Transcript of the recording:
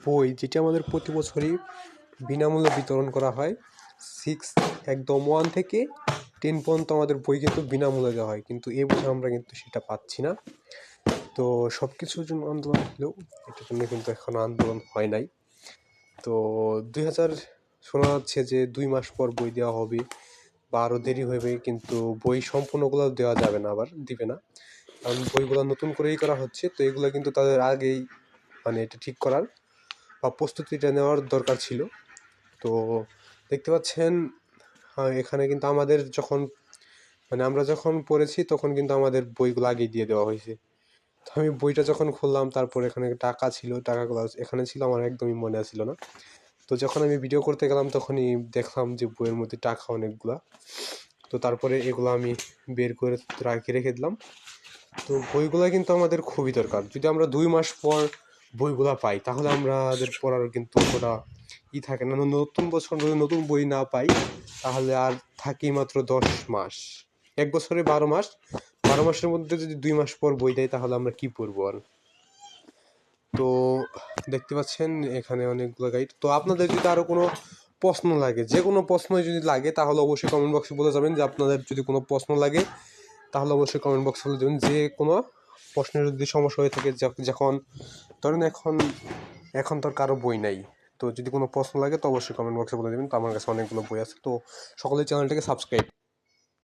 বই যেটি আমাদের প্রতি বছরই বিনামূল্যে বিতরণ করা হয়। সিক্স একদম ওয়ান থেকে টেন পর্যন্ত আমাদের বই কিন্তু বিনামূল্যে দেওয়া হয়। কিন্তু এ বছর আমরা কিন্তু সেটা পাচ্ছি না। তো সব কিছুর জন্য আন্দোলন হলেও এটার জন্য কিন্তু এখনও আন্দোলন হয় নাই। তো দুই হাজার শোনা যাচ্ছে যে দুই মাস পর বই দেওয়া হবে বা আরও দেরি হবে কিন্তু বই সম্পূর্ণগুলো দেওয়া যাবে না আবার, দিবে না। কারণ বইগুলো নতুন করেই করা হচ্ছে, তো এগুলো কিন্তু তাদের আগেই মানে এটা ঠিক করার। বা প্রস্তুতিটা নেওয়ার দরকার ছিল। তো দেখতে পাচ্ছেন আহ, এখানে কিন্তু আমাদের যখন মানে আমরা যখন পড়েছি তখন কিন্তু আমাদের বইগুলো আগেই দিয়ে দেওয়া হয়েছে। তো আমি বইটা যখন খুললাম তারপর এখানে টাকা ছিল টাকাগুলো এখানে ছিল আমার একদমই মনে আসছিল না। তো যখন আমি ভিডিও করতে গেলাম তখনই দেখলাম যে বইয়ের মধ্যে টাকা অনেকগুলা। তো তারপরে এগুলো আমি বের করে রাখি রেখে দিলাম। তো বইগুলো কিন্তু আমাদের খুবই দরকার। যদি আমরা দুই মাস পর বইগুলা পাই, তাহলে আমাদের পড়ার কিন্তু ওটা ই থাকে না। নতুন বছর নতুন বই না পাই, তাহলে আর থাকি মাত্র দশ মাস। এক বছরে বারো মাস, বারো মাসের মধ্যে যদি দুই মাস পর বই দেয়, তাহলে আমরা কি পড়ব আর? তো দেখতে পাচ্ছেন, এখানে অনেকগুলো গাইড তো আপনাদের যদি আরও কোনো প্রশ্ন লাগে, যে কোনো প্রশ্ন যদি লাগে, তাহলে অবশ্যই কমেন্ট বক্সে বলে যাবেন যে আপনাদের যদি কোনো প্রশ্ন লাগে, তাহলে অবশ্যই কমেন্ট বক্সে বলে দেবেন যে কোনো প্রশ্নের যদি সমস্যা হয়ে থাকে যখন, ধরেন এখন এখন তো কারও বই নাই। তো যদি কোনো প্রশ্ন লাগে, তো অবশ্যই কমেন্ট বক্সে বলে দেবেন। তো আমার কাছে অনেকগুলো বই আছে। তো সকলের চ্যানেলটাকে সাবস্ক্রাইব